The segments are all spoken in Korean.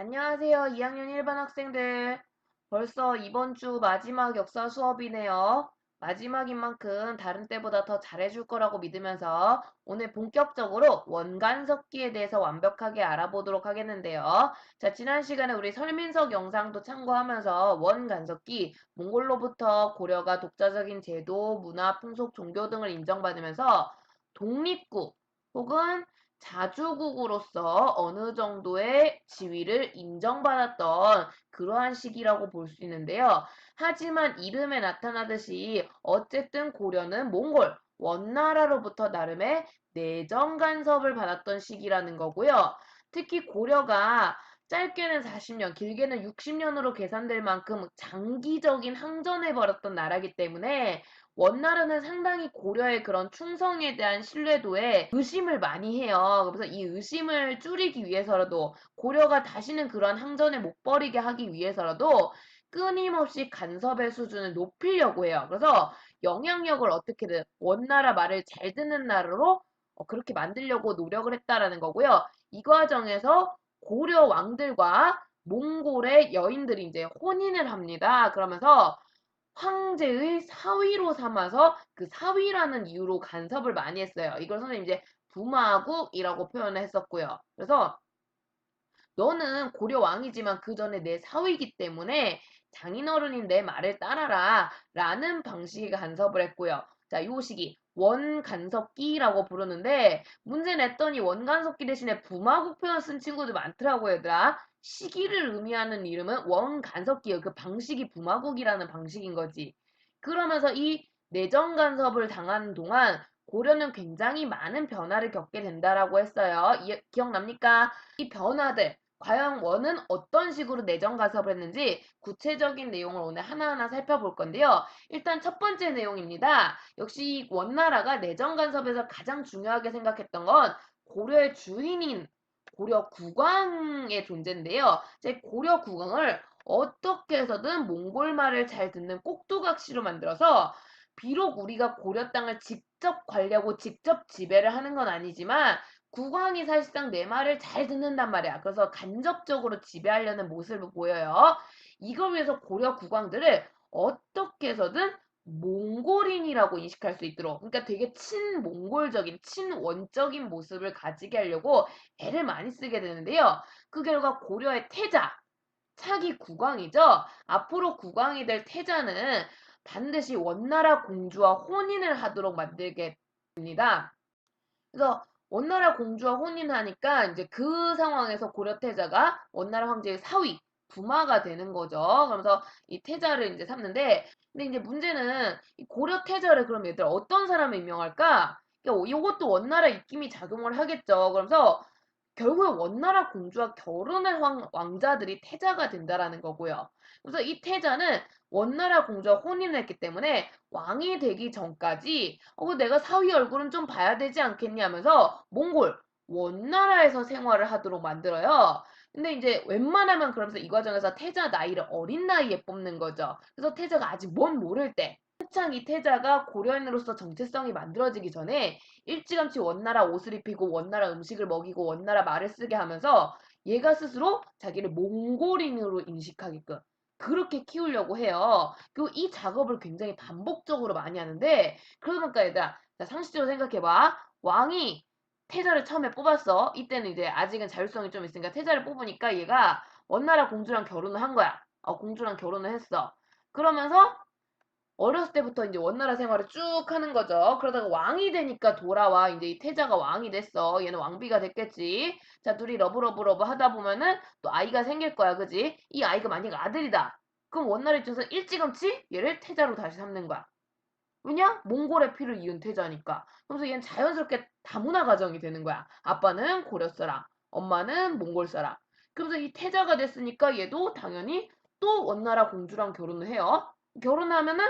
안녕하세요. 2학년 1반 학생들. 벌써 이번 주 마지막 역사 수업이네요. 마지막인 만큼 다른 때보다 더 잘해줄 거라고 믿으면서 오늘 본격적으로 원간석기에 대해서 완벽하게 알아보도록 하겠는데요. 자, 지난 시간에 우리 설민석 영상도 참고하면서 원간석기, 몽골로부터 고려가 독자적인 제도, 문화, 풍속, 종교 등을 인정받으면서 독립국 혹은 자주국으로서 어느 정도의 지위를 인정받았던 그러한 시기라고 볼 수 있는데요. 하지만 이름에 나타나듯이 어쨌든 고려는 몽골, 원나라로부터 나름의 내정 간섭을 받았던 시기라는 거고요. 특히 고려가 짧게는 40년, 길게는 60년으로 계산될 만큼 장기적인 항전을 벌였던 나라이기 때문에 원나라는 상당히 고려의 그런 충성에 대한 신뢰도에 의심을 많이 해요. 그래서 이 의심을 줄이기 위해서라도 고려가 다시는 그런 항전을 못 벌이게 하기 위해서라도 끊임없이 간섭의 수준을 높이려고 해요. 그래서 영향력을 어떻게든 원나라 말을 잘 듣는 나라로 어, 그렇게 만들려고 노력을 했다라는 거고요. 이 과정에서 고려 왕들과 몽골의 여인들이 이제 혼인을 합니다. 그러면서 황제의 사위로 삼아서 그 사위라는 이유로 간섭을 많이 했어요. 이걸 선생님 이제 부마국이라고 표현을 했었고요. 그래서 너는 고려 왕이지만 그 전에 내 사위이기 때문에 장인어른인 내 말을 따라라 라는 방식의 간섭을 했고요. 자, 요 시기 원간섭기라고 부르는데 문제 냈더니 원간섭기 대신에 부마국 표현 쓴 친구들 많더라고요, 얘들아. 시기를 의미하는 이름은 원간섭기예요. 그 방식이 부마국이라는 방식인 거지. 그러면서 이 내정 간섭을 당하는 동안 고려는 굉장히 많은 변화를 겪게 된다라고 했어요. 이, 기억납니까? 이 변화들 과연 원은 어떤 식으로 내정 간섭을 했는지 구체적인 내용을 오늘 하나하나 살펴볼 건데요. 일단 첫 번째 내용입니다. 역시 원나라가 내정 간섭에서 가장 중요하게 생각했던 건 고려의 주인인 고려 국왕의 존재인데요. 제 고려 국왕을 어떻게 해서든 몽골 말을 잘 듣는 꼭두각시로 만들어서 비록 우리가 고려 땅을 직접 관리하고 직접 지배를 하는 건 아니지만 국왕이 사실상 내 말을 잘 듣는단 말이야. 그래서 간접적으로 지배하려는 모습을 보여요. 이걸 위해서 고려 국왕들을 어떻게 해서든 몽골인이라고 인식할 수 있도록 그러니까 되게 친몽골적인 친원적인 모습을 가지게 하려고 애를 많이 쓰게 되는데요. 그 결과 고려의 태자 차기 국왕이죠. 앞으로 국왕이 될 태자는 반드시 원나라 공주와 혼인을 하도록 만들게 됩니다. 그래서 원나라 공주와 혼인하니까 이제 그 상황에서 고려 태자가 원나라 황제의 사위 부마가 되는 거죠. 그러면서 이 태자를 이제 삼는데 근데 이제 문제는 이 고려 태자를 그럼 얘들 어떤 사람을 임명할까? 그러니까 이것도 원나라 입김이 작용을 하겠죠. 그러면서 결국에 원나라 공주와 결혼할 왕, 왕자들이 태자가 된다라는 거고요. 그래서 이 태자는 원나라 공주와 혼인을 했기 때문에 왕이 되기 전까지 어, 내가 사위 얼굴은 좀 봐야 되지 않겠냐 하면서 몽골 원나라에서 생활을 하도록 만들어요. 근데 이제 웬만하면 그러면서 이 과정에서 태자 나이를 어린 나이에 뽑는 거죠. 그래서 태자가 아직 뭔 모를 때 한창 이 태자가 고려인으로서 정체성이 만들어지기 전에 일찌감치 원나라 옷을 입히고 원나라 음식을 먹이고 원나라 말을 쓰게 하면서 얘가 스스로 자기를 몽골인으로 인식하게끔 그렇게 키우려고 해요. 그리고 이 작업을 굉장히 반복적으로 많이 하는데 그러니까 얘들아 자, 상식적으로 생각해봐. 왕이 태자를 처음에 뽑았어. 이때는 이제 아직은 자율성이 좀 있으니까 태자를 뽑으니까 얘가 원나라 공주랑 결혼을 한 거야. 어, 공주랑 결혼을 했어. 그러면서 어렸을 때부터 이제 원나라 생활을 쭉 하는 거죠. 그러다가 왕이 되니까 돌아와. 이제 이 태자가 왕이 됐어. 얘는 왕비가 됐겠지. 자, 둘이 러브러브러브 하다 보면은 또 아이가 생길 거야. 그지? 이 아이가 만약 아들이다. 그럼 원나라 입장에서 일찌감치 얘를 태자로 다시 삼는 거야. 왜냐? 몽골의 피를 이은 태자니까. 그래서 얘는 자연스럽게 다문화 가정이 되는 거야. 아빠는 고려 사람, 엄마는 몽골 사람. 그래서 이 태자가 됐으니까 얘도 당연히 또 원나라 공주랑 결혼을 해요. 결혼하면은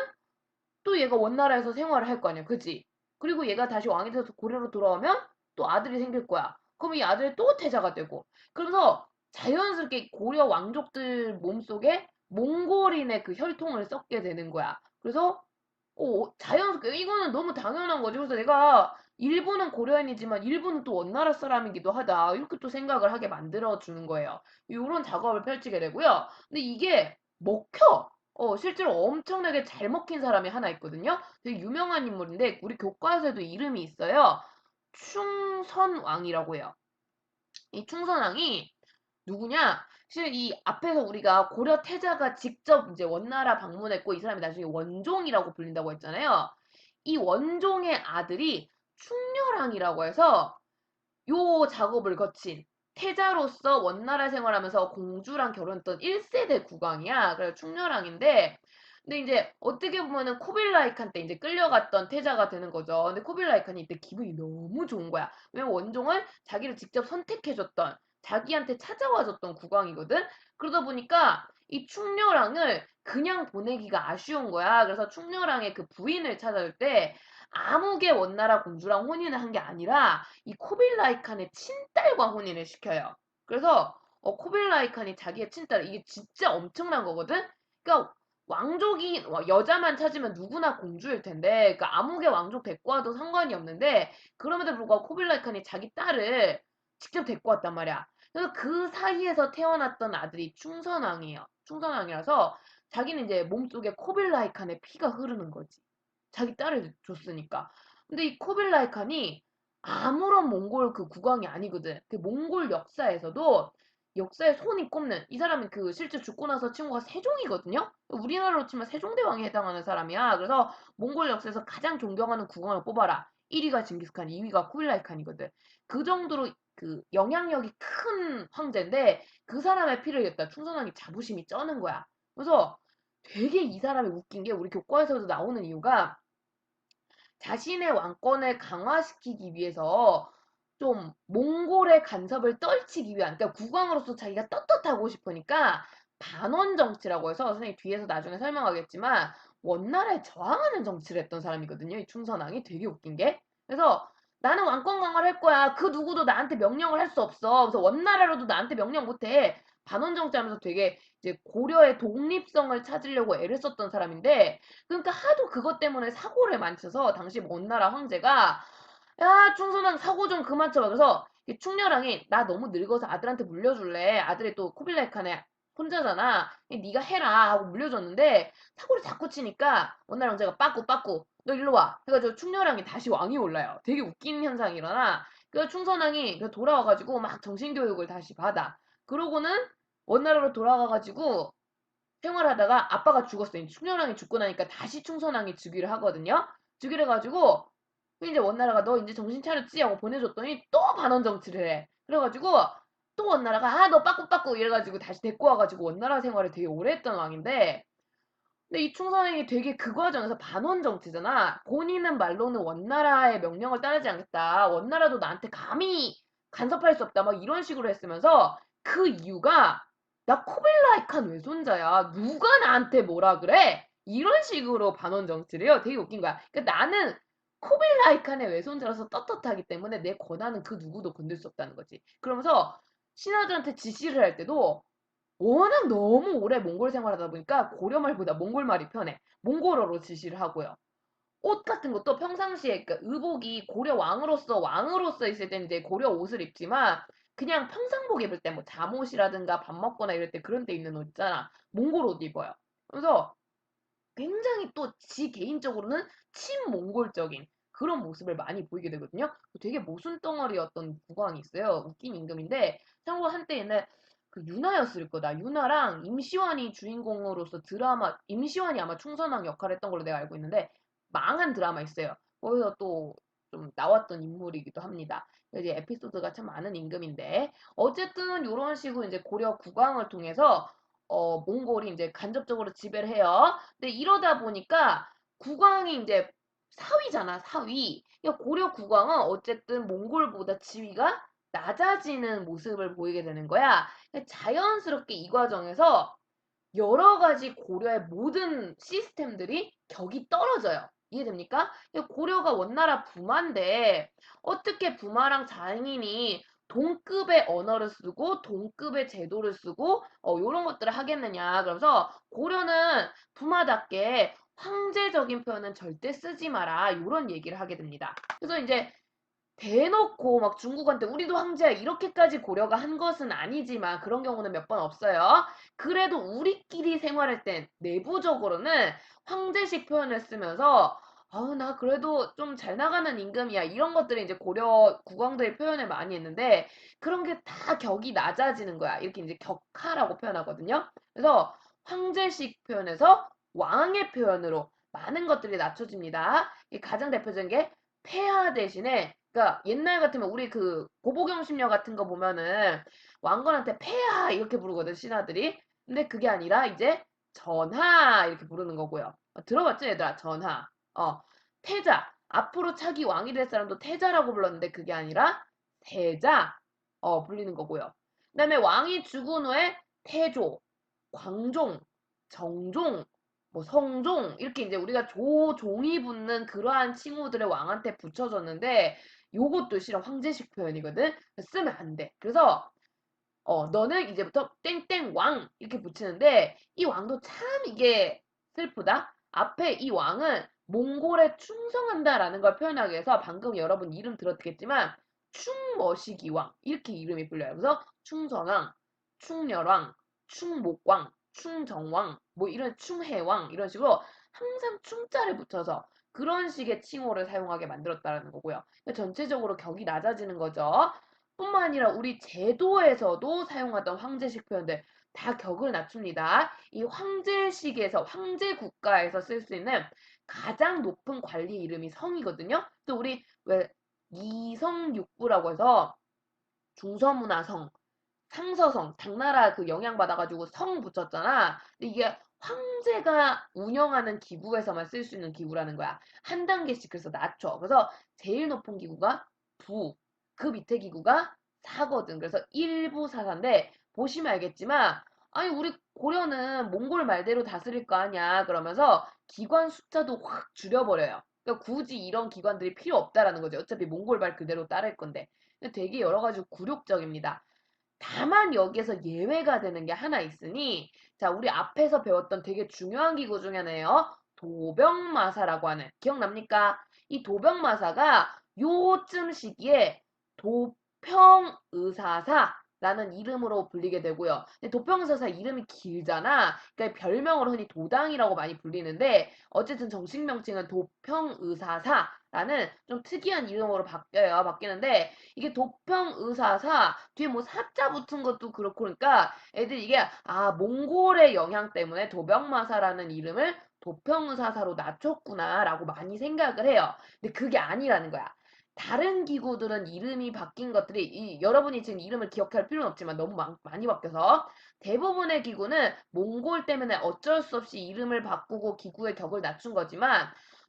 또 얘가 원나라에서 생활을 할 거 아니야. 그지? 그리고 얘가 다시 왕이 돼서 고려로 돌아오면 또 아들이 생길 거야. 그럼 이 아들이 또 태자가 되고. 그러면서 자연스럽게 고려 왕족들 몸속에 몽골인의 그 혈통을 섞게 되는 거야. 그래서 어, 자연스럽게 이거는 너무 당연한 거지. 그래서 내가 일부는 고려인이지만 일부는 또 원나라 사람이기도 하다. 이렇게 또 생각을 하게 만들어 주는 거예요. 이런 작업을 펼치게 되고요. 근데 이게 먹혀. 어, 실제로 엄청나게 잘 먹힌 사람이 하나 있거든요. 되게 유명한 인물인데 우리 교과서에도 이름이 있어요. 충선왕이라고 해요. 이 충선왕이 누구냐? 사실 이 앞에서 우리가 고려 태자가 직접 이제 원나라 방문했고 이 사람이 나중에 원종이라고 불린다고 했잖아요. 이 원종의 아들이 충렬왕이라고 해서 요 작업을 거친 태자로서 원나라 생활하면서 공주랑 결혼했던 1세대 국왕이야. 그래서 충렬왕인데 근데 이제 어떻게 보면은 코빌라이칸 때 이제 끌려갔던 태자가 되는 거죠. 근데 코빌라이칸이 이때 기분이 너무 좋은 거야. 왜냐면 원종은 자기를 직접 선택해줬던 자기한테 찾아와줬던 국왕이거든. 그러다 보니까 이 충렬왕을 그냥 보내기가 아쉬운 거야. 그래서 충렬왕의 그 부인을 찾아줄 때 아무개 원나라 공주랑 혼인을 한 게 아니라 이 코빌라이 칸의 친딸과 혼인을 시켜요. 그래서 어, 코빌라이 칸이 자기의 친딸 이게 진짜 엄청난 거거든. 그러니까 왕족이 여자만 찾으면 누구나 공주일 텐데 그러니까 아무개 왕족 데리고 와도 상관이 없는데 그럼에도 불구하고 코빌라이 칸이 자기 딸을 직접 데리고 왔단 말이야. 그래서 그 사이에서 태어났던 아들이 충선왕이에요. 충선왕이라서 자기는 이제 몸속에 코빌라이 칸의 피가 흐르는 거지. 자기 딸을 줬으니까. 근데 이 코빌라이 칸이 아무런 몽골 그 국왕이 아니거든. 그 몽골 역사에서도 역사에 손이 꼽는 이 사람은 그 실제 죽고 나서 친구가 세종이거든요. 우리나라로 치면 세종대왕에 해당하는 사람이야. 그래서 몽골 역사에서 가장 존경하는 국왕을 뽑아라. 1위가 징기스칸, 2위가 쿠빌라이 칸이거든. 그 정도로 그 영향력이 큰 황제인데 그 사람의 피를 겠다 충선왕이 자부심이 쩌는 거야. 그래서 되게 이 사람이 웃긴 게 우리 교과에서도 나오는 이유가 자신의 왕권을 강화시키기 위해서 좀 몽골의 간섭을 떨치기 위한 그러니까 국왕으로서 자기가 떳떳하고 싶으니까 반원 정치라고 해서 선생님 뒤에서 나중에 설명하겠지만 원나라에 저항하는 정치를 했던 사람이거든요. 이 충선왕이 되게 웃긴 게. 그래서 나는 왕권 강화를 할 거야. 그 누구도 나한테 명령을 할 수 없어. 그래서 원나라로도 나한테 명령 못 해. 반원 정치하면서 되게 이제 고려의 독립성을 찾으려고 애를 썼던 사람인데 그러니까 하도 그것 때문에 사고를 많이 쳐서 당시 원나라 황제가 야 충선왕 사고 좀 그만 쳐봐 그래서 충렬왕이 나 너무 늙어서 아들한테 물려줄래 아들이 또 코빌라이칸의 혼자잖아 네가 해라 하고 물려줬는데 사고를 자꾸 치니까 원나라 황제가 빠꾸 빠꾸 너 일로 와 해가지고 충렬왕이 다시 왕이 올라요 되게 웃긴 현상이 일어나 그 충선왕이 돌아와가지고 막 정신교육을 다시 받아 그러고는 원나라로 돌아가가지고 생활하다가 아빠가 죽었어요. 충렬왕이 죽고 나니까 다시 충선왕이 즉위를 하거든요. 즉위를 해가지고 이제 원나라가 너 이제 정신 차렸지 하고 보내줬더니 또 반원 정치를 해. 그래가지고 또 원나라가 아 너 빠꾸빠꾸 이래가지고 다시 데리고 와가지고 원나라 생활을 되게 오래 했던 왕인데 근데 이 충선왕이 되게 그 과정에서 반원 정치잖아. 본인은 말로는 원나라의 명령을 따르지 않겠다. 원나라도 나한테 감히 간섭할 수 없다. 막 이런 식으로 했으면서 그 이유가 나 코빌라이칸 외손자야. 누가 나한테 뭐라 그래? 이런 식으로 반원 정치를 해요. 되게 웃긴 거야. 그러니까 나는 코빌라이칸의 외손자라서 떳떳하기 때문에 내 권한은 그 누구도 건들 수 없다는 거지. 그러면서 신하들한테 지시를 할 때도 워낙 너무 오래 몽골 생활하다 보니까 고려말보다 몽골말이 편해. 몽골어로 지시를 하고요. 옷 같은 것도 평상시에 그러니까 의복이 고려 왕으로서 왕으로서 있을 때는 이제 고려 옷을 입지만 그냥 평상복 입을 때 뭐 잠옷이라든가 밥 먹거나 이럴 때 그런 때 입는 옷 있잖아. 몽골 옷 입어요. 그래서 굉장히 또 지 개인적으로는 친몽골적인 그런 모습을 많이 보이게 되거든요. 되게 모순덩어리였던 국왕이 있어요. 웃긴 임금인데 참고로 한때 옛날 그 유나였을 거다. 유나랑 임시완이 주인공으로서 드라마 임시완이 아마 충선왕 역할을 했던 걸로 내가 알고 있는데 망한 드라마 있어요. 거기서 또 좀 나왔던 인물이기도 합니다. 이제 에피소드가 참 많은 임금인데 어쨌든 이런 식으로 이제 고려 국왕을 통해서 어 몽골이 이제 간접적으로 지배를 해요. 근데 이러다 보니까 국왕이 이제 사위잖아, 사위. 그러니까 고려 국왕은 어쨌든 몽골보다 지위가 낮아지는 모습을 보이게 되는 거야. 자연스럽게 이 과정에서 여러 가지 고려의 모든 시스템들이 격이 떨어져요. 이해됩니까? 고려가 원나라 부마인데 어떻게 부마랑 장인이 동급의 언어를 쓰고 동급의 제도를 쓰고 어, 이런 것들을 하겠느냐. 그래서 고려는 부마답게 황제적인 표현은 절대 쓰지 마라. 이런 얘기를 하게 됩니다. 그래서 이제 대놓고 막 중국한테 우리도 황제야 이렇게까지 고려가 한 것은 아니지만 그런 경우는 몇 번 없어요. 그래도 우리끼리 생활할 땐 내부적으로는 황제식 표현을 쓰면서 아우 나 그래도 좀 잘 나가는 임금이야 이런 것들이 이제 고려 국왕들이 표현을 많이 했는데 그런 게 다 격이 낮아지는 거야 이렇게 이제 격하라고 표현하거든요. 그래서 황제식 표현에서 왕의 표현으로 많은 것들이 낮춰집니다. 이 가장 대표적인 게 폐하 대신에 그러니까 옛날 같으면 우리 그 고보경 심려 같은 거 보면은 왕건한테 폐하! 이렇게 부르거든 신하들이. 근데 그게 아니라 이제 전하! 이렇게 부르는 거고요. 어, 들어봤죠 얘들아? 전하. 어 태자. 앞으로 차기 왕이 될 사람도 태자라고 불렀는데 그게 아니라 태자. 어 불리는 거고요. 그 다음에 왕이 죽은 후에 태조, 광종, 정종, 뭐 성종. 이렇게 이제 우리가 조종이 붙는 그러한 칭호들을 왕한테 붙여줬는데 요것도 실은 황제식 표현이거든. 쓰면 안 돼. 그래서 어 너는 이제부터 땡땡 왕 이렇게 붙이는데 이 왕도 참 이게 슬프다. 앞에 이 왕은 몽골에 충성한다라는 걸 표현하기 위해서 방금 여러분 이름 들었겠지만 충머시기 왕 이렇게 이름이 불려요. 그래서 충선왕, 충렬왕, 충목왕, 충정왕, 뭐 이런 충해왕 이런 식으로 항상 충자를 붙여서 그런 식의 칭호를 사용하게 만들었다는 거고요. 그러니까 전체적으로 격이 낮아지는 거죠. 뿐만 아니라 우리 제도에서도 사용하던 황제식 표현들 다 격을 낮춥니다. 이 황제식에서 황제 국가에서 쓸 수 있는 가장 높은 관리 이름이 성이거든요. 또 우리 왜 이성육부라고 해서 중서문화성, 상서성, 당나라 그 영향 받아가지고 성 붙였잖아. 근데 이게 황제가 운영하는 기구에서만 쓸 수 있는 기구라는 거야. 한 단계씩 그래서 낮춰. 그래서 제일 높은 기구가 부, 그 밑에 기구가 사거든. 그래서 일부 사사인데 보시면 알겠지만 아니 우리 고려는 몽골 말대로 다스릴 거 아니야. 그러면서 기관 숫자도 확 줄여버려요. 그러니까 굳이 이런 기관들이 필요 없다라는 거죠. 어차피 몽골 말 그대로 따를 건데. 되게 여러 가지 굴욕적입니다. 다만 여기에서 예외가 되는 게 하나 있으니 자 우리 앞에서 배웠던 되게 중요한 기구 중에 하나예요. 도병마사라고 하는 기억납니까? 이 도병마사가 요쯤 시기에 도평의사사라는 이름으로 불리게 되고요. 근데 도평의사사 이름이 길잖아. 그러니까 별명으로 흔히 도당이라고 많이 불리는데 어쨌든 정식 명칭은 도평의사사 라는 좀 특이한 이름으로 바뀌어요. 바뀌는데 이게 도평 의사사 뒤에 뭐 사자 붙은 것도 그렇고 그러니까 애들이 이게 아 몽골의 영향 때문에 도병마사라는 이름을 도평 의사사로 낮췄구나라고 많이 생각을 해요. 근데 그게 아니라는 거야. 다른 기구들은 이름이 바뀐 것들이 이, 여러분이 지금 이름을 기억할 필요는 없지만 너무 많, 많이 바뀌어서 대부분의 기구는 몽골 때문에 어쩔 수 없이 이름을 바꾸고 기구의 격을 낮춘 거지만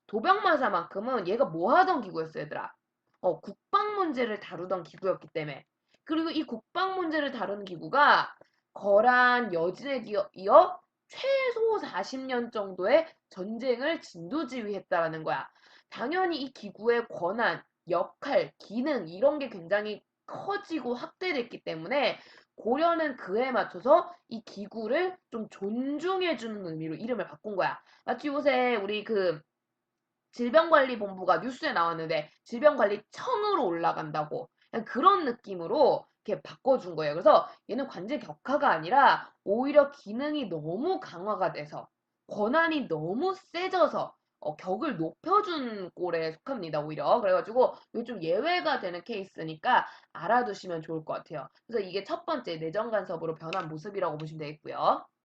도병마사만큼은 얘가 뭐 하던 기구였어 얘들아 어, 국방 문제를 다루던 기구였기 때문에 그리고 이 국방 문제를 다루는 기구가 거란 여진에 이어 최소 40년 정도의 전쟁을 진두지휘했다라는 거야. 당연히 이 기구의 권한, 역할, 기능 이런 게 굉장히 커지고 확대됐기 때문에 고려는 그에 맞춰서 이 기구를 좀 존중해주는 의미로 이름을 바꾼 거야. 마치 요새 우리 그 질병관리본부가 뉴스에 나왔는데 질병관리청으로 올라간다고 그런 느낌으로 이렇게 바꿔준 거예요. 그래서 얘는 관제 격화가 아니라 오히려 기능이 너무 강화가 돼서 권한이 너무 세져서 어, 격을 높여준 꼴에 속합니다, 오히려. 그래가지고, 좀 예외가 되는 케이스니까 알아두시면 좋을 것 같아요. 그래서 이게 첫 번째 내정 간섭으로 변한 모습이라고 보시면 되겠고요.